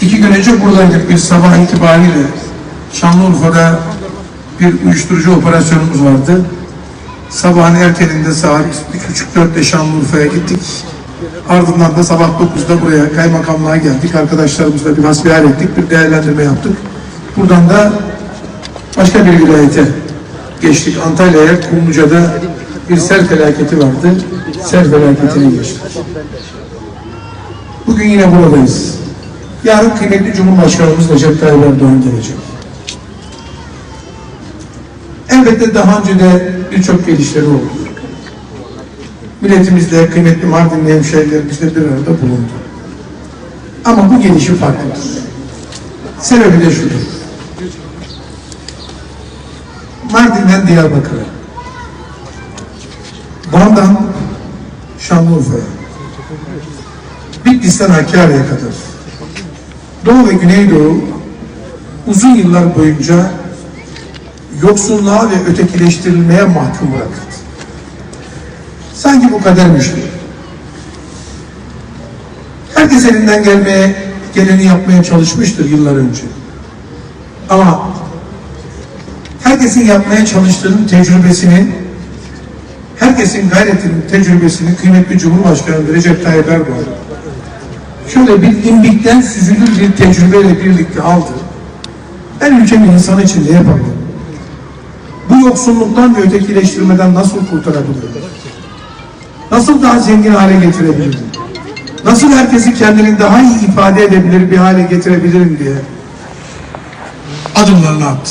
İki gün önce buradaydık biz sabah itibariyle. Şanlıurfa'da bir uyuşturucu operasyonumuz vardı. Sabahın erkeninde saat 3.30-4'te Şanlıurfa'ya gittik. Ardından da sabah 9'da buraya kaymakamlığa geldik. Arkadaşlarımızla bir hasbihal ettik, bir değerlendirme yaptık. Buradan da başka bir vilayete geçtik. Antalya'ya, Kumluca'da bir sel felaketi vardı. Sel felaketini geçtik. Bugün yine buradayız. Yarın kıymetli Cumhurbaşkanımız Recep Tayyip Erdoğan gelecek. Elbette daha önce de birçok gelişleri oldu. Milletimizle, kıymetli Mardinli hemşehrilerimizle bir arada bulundu. Ama bu gelişi farklıdır. Sebebi de şudur. Mardin'den Diyarbakır'a, Van'dan Şanlıurfa'ya, Bitlis'ten Hakkari'ye kadar Doğu ve Güneydoğu uzun yıllar boyunca yoksulluğa ve ötekileştirilmeye mahkum bırakıldı. Sanki bu kadermiş gibi. Herkes elinden gelmeye, geleni yapmaya çalışmıştır yıllar önce. Ama herkesin yapmaya çalıştığının tecrübesini, herkesin gayretinin tecrübesini kıymetli Cumhurbaşkanı Recep Tayyip Erdoğan şöyle bir limbikten süzülür bir tecrübeyle birlikte aldı. Ben ülkemin insanı için ne yapabilirim? Bu yoksulluktan ve ötekileştirmeden nasıl kurtarabilirim? Nasıl daha zengin hale getirebilirim? Nasıl herkesi kendini daha iyi ifade edebilir bir hale getirebilirim diye adımlarını attı.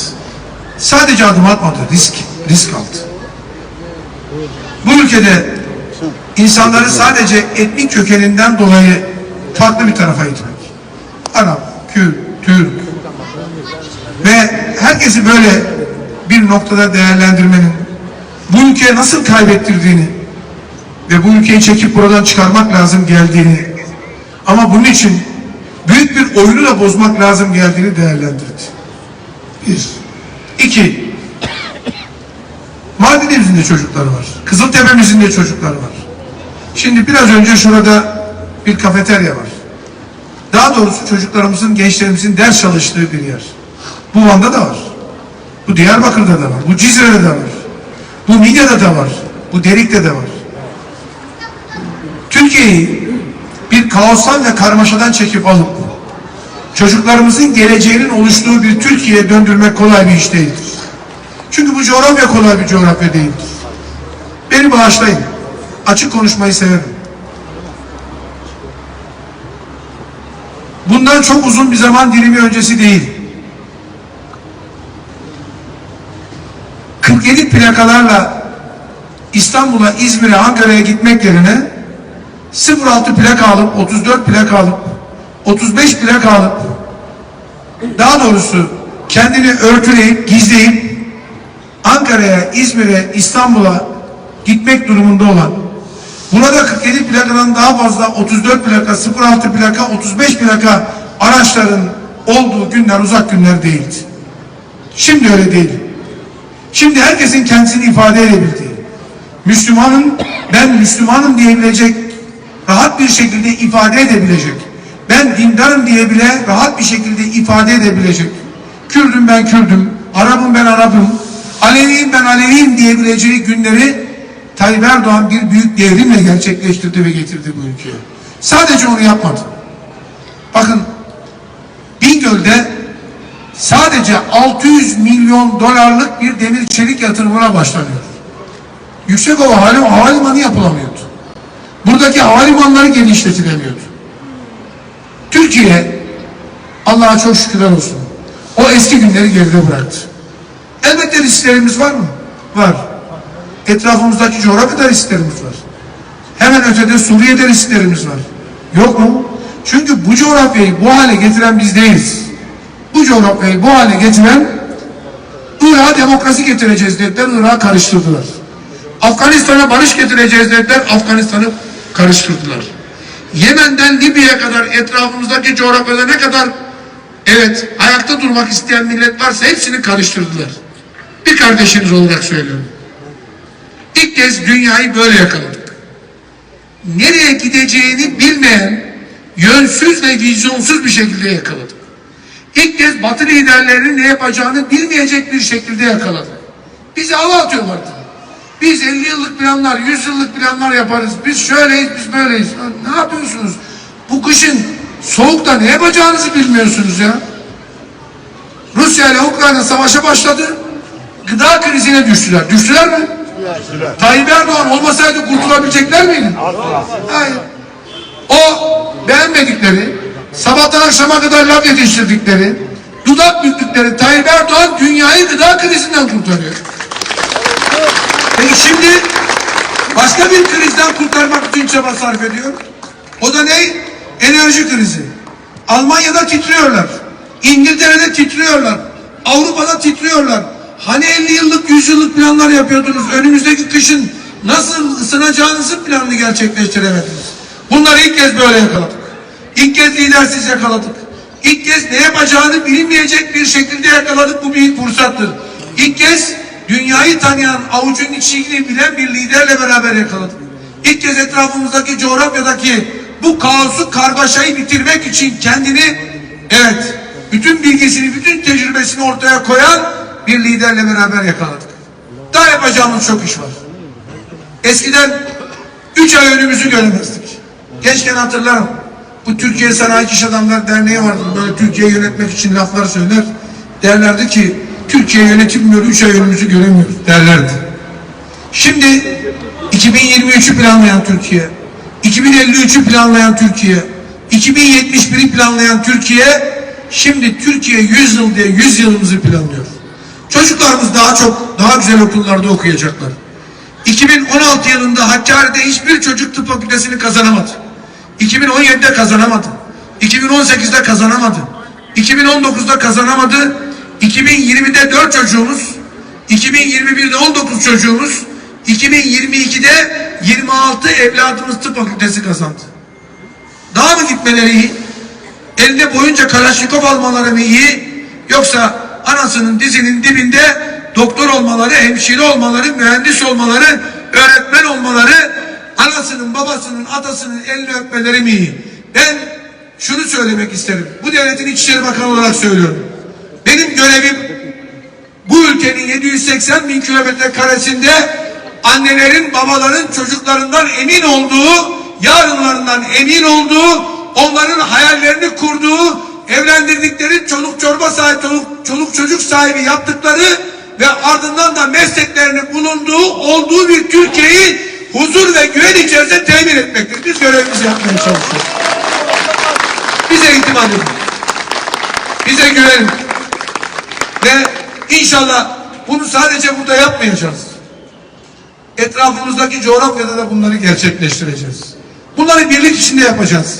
Sadece adım atmadı, risk, risk aldı. Bu ülkede insanları sadece etnik kökeninden dolayı farklı bir tarafa itmek. Arap, Kürt, Türk ve herkesi böyle bir noktada değerlendirmenin bu ülkeye nasıl kaybettirdiğini ve bu ülkeyi çekip buradan çıkarmak lazım geldiğini ama bunun için büyük bir oyunu da bozmak lazım geldiğini değerlendirdi. Bir. İki. Mardin'imizin de çocukları var. Kızıltepe'mizin de çocukları var. Şimdi biraz önce şurada bir kafeterya var. Daha doğrusu çocuklarımızın, gençlerimizin ders çalıştığı bir yer. Bu Van'da da var. Bu Diyarbakır'da da var. Bu Cizre'de de var. Bu Midya'da da var. Bu Derik'te de var. Türkiye'yi bir kaostan ve karmaşadan çekip alıp çocuklarımızın geleceğinin oluştuğu bir Türkiye'ye döndürmek kolay bir iş değildir. Çünkü bu coğrafya kolay bir coğrafya değildir. Beni bağışlayın. Açık konuşmayı severim. Bundan çok uzun bir zaman dilimi öncesi değil. 47 plakalarla İstanbul'a, İzmir'e, Ankara'ya gitmek yerine 06 plaka alıp, 34 plaka alıp, 35 plaka alıp, daha doğrusu kendini örtüleyip, gizleyip Ankara'ya, İzmir'e, İstanbul'a gitmek durumunda olan burada 47 plakadan daha fazla 34 plaka, 06 plaka, 35 plaka araçların olduğu günler uzak günler değildi. Şimdi öyle değil. Şimdi herkesin kendisini ifade edebildiği, Müslümanın, ben Müslümanım diyebilecek, rahat bir şekilde ifade edebilecek, ben dindarım diye bile rahat bir şekilde ifade edebilecek, Kürdüm ben Kürdüm, Arap'ım ben Arap'ım, Aleviyim ben Aleviyim diyebileceği günleri Tayyip Erdoğan bir büyük devrimle gerçekleştirdi ve getirdi bu ülkeye. Sadece onu yapmadı. Bakın Bingöl'de sadece 600 milyon dolarlık bir demir çelik yatırımına başlanıyor. Yüksekova Havali- Havalimanı yapılamıyordu. Buradaki havalimanları genişletilemiyordu. Türkiye Allah'a çok şükürler olsun. O eski günleri geride bıraktı. Elbette risklerimiz var mı? Var. Etrafımızdaki coğrafyada risklerimiz var. Hemen ötede Suriye'de risklerimiz var. Yok mu? Çünkü bu coğrafyayı bu hale getiren biz değiliz. Bu coğrafyayı bu hale getiren Irak'a demokrasi getireceğiz dediler, Irak'ı karıştırdılar. Afganistan'a barış getireceğiz dediler, Afganistan'ı karıştırdılar. Yemen'den Libya'ya kadar etrafımızdaki coğrafyada ne kadar evet ayakta durmak isteyen millet varsa hepsini karıştırdılar. Bir kardeşiniz olarak söylüyorum. İlk kez dünyayı böyle yakaladık. Nereye gideceğini bilmeyen yönsüz ve vizyonsuz bir şekilde yakaladık. İlk kez Batı liderlerinin ne yapacağını bilmeyecek bir şekilde yakaladık. Bizi hava atıyorlardı. Biz 50 yıllık planlar, 100 yıllık planlar yaparız. Biz şöyleyiz, biz böyleyiz. Ne yapıyorsunuz? Bu kışın soğukta ne yapacağınızı bilmiyorsunuz ya. Rusya ile Ukrayna savaşa başladı. Gıda krizine düştüler. Düştüler mi? Tayyip Erdoğan olmasaydı kurtulabilecekler miydi? Hayır. O beğenmedikleri, sabahtan akşama kadar laf yetiştirdikleri, dudak büktükleri Tayyip Erdoğan dünyayı gıda krizinden kurtarıyor. Peki şimdi başka bir krizden kurtarmak için çaba sarf ediyor. O da ne? Enerji krizi. Almanya'da titriyorlar. İngiltere'de titriyorlar. Avrupa'da titriyorlar. Hani 50 yıllık, 100 yıllık planlar yapıyordunuz. Önümüzdeki kışın nasıl ısınacağınızın planını gerçekleştiremediniz. Bunları ilk kez böyle yakaladık. İlk kez lidersiz yakaladık. İlk kez ne yapacağını bilinmeyecek bir şekilde yakaladık. Bu bir fırsattır. İlk kez dünyayı tanıyan, avucun içini bilen bir liderle beraber yakaladık. İlk kez etrafımızdaki coğrafyadaki bu kaosu, kargaşayı bitirmek için kendini, evet, bütün bilgisini, bütün tecrübesini ortaya koyan bir liderle beraber yakaladık. Daha yapacağımız çok iş var. Eskiden üç ay önümüzü göremezdik. Gençken hatırlarım. Bu Türkiye Sanayi İş Adamlar Derneği vardı. Böyle Türkiye yönetmek için laflar söyler. Derlerdi ki Türkiye yönetilmiyor, üç ay önümüzü göremiyoruz derlerdi. Şimdi 2023'ü planlayan Türkiye, 2053'ü planlayan Türkiye, 2071'i planlayan Türkiye, şimdi Türkiye 100 yıl diye 100 yılımızı planlıyor. Çocuklarımız daha çok, daha güzel okullarda okuyacaklar. 2016 yılında Hakkari'de hiçbir çocuk tıp fakültesini kazanamadı. 2017'de kazanamadı. 2018'de kazanamadı. 2019'da kazanamadı. 2020'de 4 çocuğumuz, 2021'de 19 çocuğumuz, 2022'de 26 evladımız tıp fakültesi kazandı. Daha mı gitmeleri iyi? Elinde boyunca Kalaşnikov almaları mı iyi? Yoksa anasının dizinin dibinde doktor olmaları, hemşire olmaları, mühendis olmaları, öğretmen olmaları, anasının, babasının, atasının elini öpmeleri mi iyi? Ben şunu söylemek isterim. Bu devletin İçişleri Bakanı olarak söylüyorum. Benim görevim bu ülkenin 780 bin kilometre karesinde annelerin, babaların çocuklarından emin olduğu, yarınlarından emin olduğu, onların hayallerini kurduğu, evlendirdikleri çoluk çorba sahibi, çoluk, çoluk çocuk sahibi yaptıkları ve ardından da mesleklerini bulunduğu, olduğu bir Türkiye'yi huzur ve güven içerisinde temin etmektir. Biz görevimizi yapmaya çalışıyoruz. Bize itimat edin. Bize güvenin. Ve inşallah bunu sadece burada yapmayacağız. Etrafımızdaki coğrafyada da bunları gerçekleştireceğiz. Bunları birlik içinde yapacağız.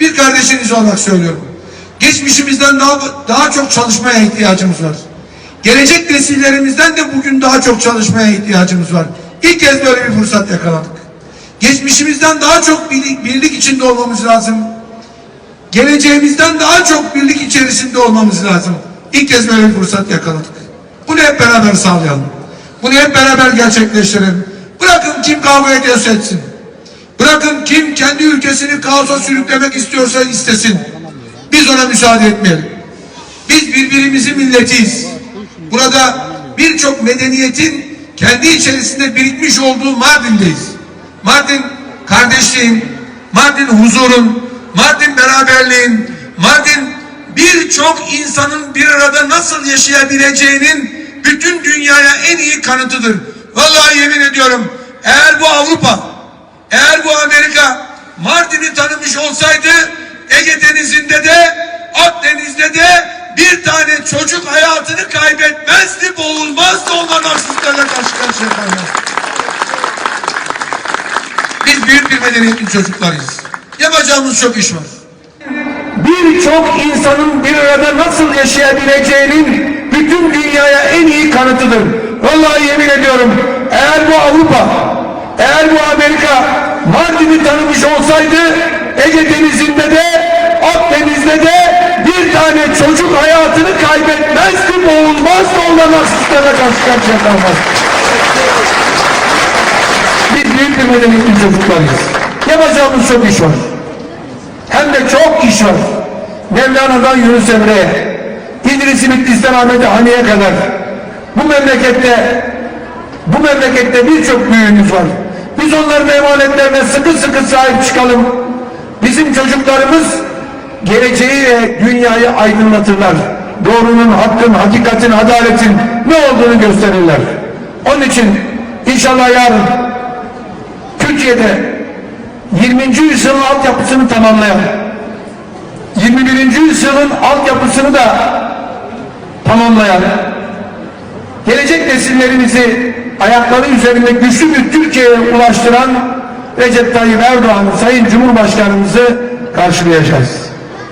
Bir kardeşiniz olarak söylüyorum. Geçmişimizden daha, daha çok çalışmaya ihtiyacımız var. Gelecek nesillerimizden de bugün daha çok çalışmaya ihtiyacımız var. İlk kez böyle bir fırsat yakaladık. Geçmişimizden daha çok birlik, birlik içinde olmamız lazım. Geleceğimizden daha çok birlik içerisinde olmamız lazım. İlk kez böyle bir fırsat yakaladık. Bunu hep beraber sağlayalım. Bunu hep beraber gerçekleştirelim. Bırakın kim kavga ediyorsa etsin. Bırakın kim kendi ülkesini kaosa sürüklemek istiyorsa istesin. Biz ona müsaade etmeyelim. Biz birbirimizin milletiyiz. Burada birçok medeniyetin kendi içerisinde birikmiş olduğu Mardin'deyiz. Mardin kardeşliğin, Mardin huzurun, Mardin beraberliğin, Mardin birçok insanın bir arada nasıl yaşayabileceğinin bütün dünyaya en iyi kanıtıdır. Vallahi yemin ediyorum eğer bu Avrupa, eğer bu Amerika Mardin'i tanımış olsaydı Ege Denizi'nde de Akdeniz'de de bir tane çocuk hayatını kaybetmezdi, boğulmazdı onların haksızlıklarla karşı karşıya kalmaz. Biz büyük bir medeniyetin çocuklarıyız. Yapacağımız çok iş var. birçok insanın bir arada nasıl yaşayabileceğinin bütün dünyaya en iyi kanıtıdır. Vallahi yemin ediyorum eğer bu Avrupa, eğer bu Amerika Mardin'i tanımış olsaydı Ege Denizi'nde de Akdeniz'de de bir tane çocuk hayatını kaybetmezdi, boğulmazdı onların haksızlıklarla karşı karşıya kalmaz. Biz büyük bir medeniyetin çocuklarıyız. Yapacağımız çok iş var. hem de çok iş var. Mevlana'dan Yunus Emre'ye, İdris Bitlis'ten Ahmet Hani'ye kadar bu memlekette bu memlekette birçok büyüğümüz var. Biz onların emanetlerine sıkı sıkı sahip çıkalım. Bizim çocuklarımız geleceği ve dünyayı aydınlatırlar. Doğrunun, hakkın, hakikatin, adaletin ne olduğunu gösterirler. Onun için inşallah yarın Türkiye'de 20. yüzyılın altyapısını tamamlayan 21. yüzyılın altyapısını da tamamlayan gelecek nesillerimizi ayakları üzerinde güçlü bir Türkiye'ye ulaştıran Recep Tayyip Erdoğan'ı Sayın Cumhurbaşkanımızı karşılayacağız.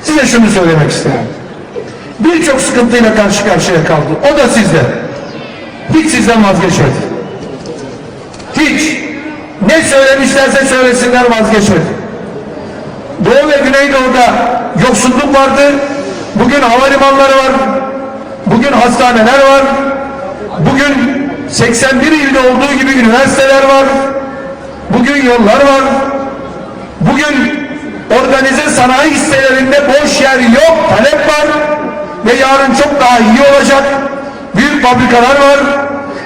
Size şunu söylemek isterim. Birçok sıkıntıyla karşı karşıya kaldı. O da sizde. Hiç sizden vazgeçmedi. Hiç. Ne söylemişlerse söylesinler vazgeçmedi. Doğu ve Güneydoğu'da yoksulluk vardı. Bugün havalimanları var. Bugün hastaneler var. Bugün 81 ilde olduğu gibi üniversiteler var. Bugün yollar var. Bugün organize sanayi hisselerinde boş yer yok, talep var. Ve yarın çok daha iyi olacak. Büyük fabrikalar var.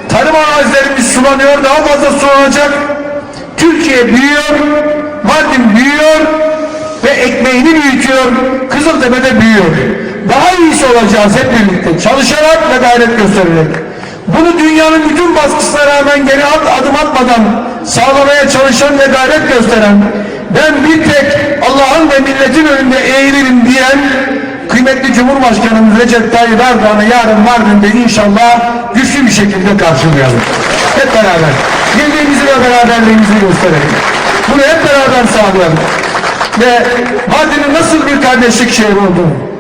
Tarım arazilerimiz sulanıyor, daha fazla sulanacak. Türkiye büyüyor, Mardin büyüyor ve ekmeğini büyütüyor. Kızıltepe'de büyüyor. Daha iyisi olacağız hep birlikte. Çalışarak ve gayret göstererek. Bunu dünyanın bütün baskısına rağmen geri adım atmadan sağlamaya çalışan ve gayret gösteren ben bir tek Allah'ın ve milletin önünde eğilirim diyen kıymetli Cumhurbaşkanımız Recep Tayyip Erdoğan'ı yarın Mardin'de inşallah güçlü bir şekilde karşılayalım. Hep beraber. Birliğimizi ve beraberliğimizi gösterelim. Bunu hep beraber sağlayalım. Ve Mardin'in nasıl bir kardeşlik şehri olduğunu.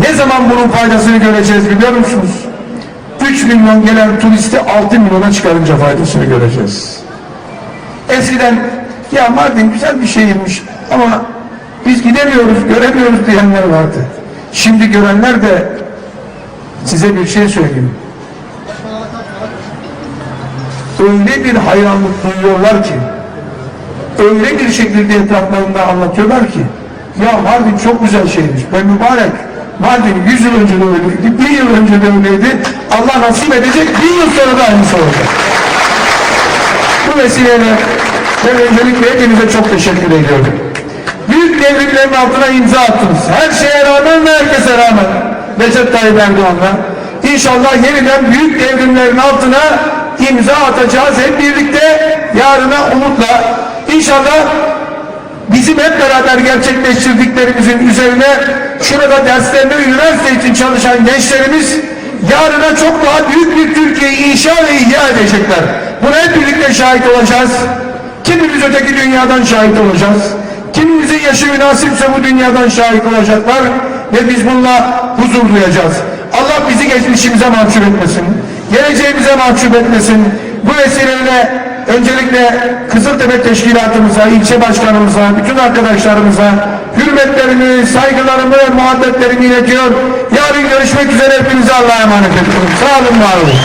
Ne zaman bunun faydasını göreceğiz biliyor musunuz? 3 milyon gelen turisti 6 milyona çıkarınca faydasını göreceğiz. Eskiden ya Mardin güzel bir şehirmiş ama biz gidemiyoruz, göremiyoruz diyenler vardı. Şimdi görenler de size bir şey söyleyeyim. Öyle bir hayranlık duyuyorlar ki öyle bir şekilde etraflarında anlatıyorlar ki ya Mardin çok güzel şehirmiş. Ben mübarek Mardin 100 yıl önce de öyleydi, bir yıl önce de öyleydi. Allah nasip edecek, bir yıl sonra da aynısı olacak. Bu vesileyle ben öncelikle hepinize çok teşekkür ediyorum. Büyük devrimlerin altına imza attınız. Her şeye rağmen ve herkese rağmen. Recep Tayyip Erdoğan'la. İnşallah yeniden büyük devrimlerin altına imza atacağız hep birlikte yarına umutla. İnşallah bizim hep beraber gerçekleştirdiklerimizin üzerine şurada derslerinde üniversite için çalışan gençlerimiz yarına çok daha büyük bir Türkiye'yi inşa ve ihya edecekler. Buna hep birlikte şahit olacağız. Kimimiz öteki dünyadan şahit olacağız. Kimimizin yaşı münasipse bu dünyadan şahit olacaklar ve biz bununla huzur duyacağız. Allah bizi geçmişimize mahcup etmesin. Geleceğimize mahcup etmesin. Bu vesileyle öncelikle Kızıltepe Teşkilatımıza, ilçe başkanımıza, bütün arkadaşlarımıza hürmetlerimi, saygılarımı ve muhabbetlerimi iletiyor. Yarın görüşmek üzere hepinize Allah'a emanet ediyorum. Sağ olun, var olun.